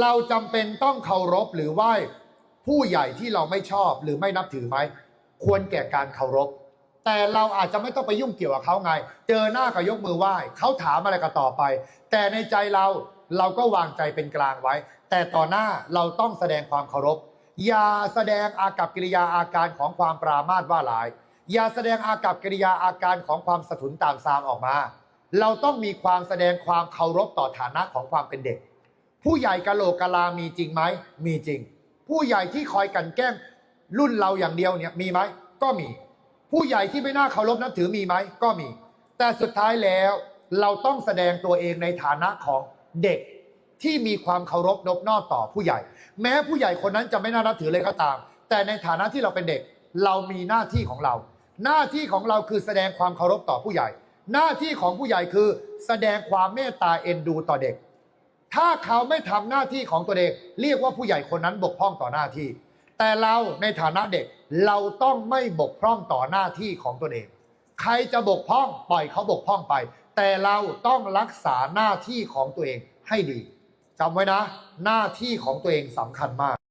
เราจำเป็นต้องเคารพหรือไหว้ผู้ใหญ่ที่เราไม่ชอบหรือไม่นับถือไหมควรแก่การเคารพ แต่เราอาจจะไม่ต้องไปยุ่งเกี่ยวกับเขาไง เจอหน้าก็ยกมือไหว้เขาถามอะไรก็ต่อบไป แต่ในใจเราเราก็วางใจเป็นกลางไว้ แต่ต่อหน้าเราต้องแสดงความเคารพอย่าแสดงอากับกิริยาอาการของความปรามาสว่าหลาย อย่าแสดงอากับกิริยาอาการของความสะทุนตามซามออกมา เราต้องมีความแสดงความเคารพต่อฐานะของความเป็นเด็ก ผู้ใหญ่กะโหลกกะลามีจริงไหมมีจริง ผู้ใหญ่ที่คอยกันแกล้งรุ่นเราอย่างเดียวเนี่ยมีไหมก็มี ผู้ใหญ่ที่ไม่น่าเคารพนับถือมีไหมก็มี แต่สุดท้ายแล้วเราต้องแสดงตัวเองในฐานะของเด็กที่มีความเคารพนบนอบต่อผู้ใหญ่ แม้ผู้ใหญ่คนนั้นจะไม่น่านับถือเลยก็ตาม แต่ในฐานะที่เราเป็นเด็ก เรามีหน้าที่ของเรา หน้าที่ของเราคือแสดงความเคารพต่อผู้ใหญ่ หน้าที่ของผู้ใหญ่คือ แสดงความเมตตาเอ็นดูต่อเด็ก ถ้าเขาไม่ทำหน้าที่ของตัวเอง เรียกว่าผู้ใหญ่คนนั้นบกพร่องต่อหน้าที่ แต่เราในฐานะเด็กเราต้องไม่บกพร่องต่อหน้าที่ของตัวเอง ใครจะบกพร่องปล่อยเขาบกพร่องไป แต่เราต้องรักษาหน้าที่ของตัวเองให้ดีจำไว้นะ หน้าที่ของตัวเองสำคัญมาก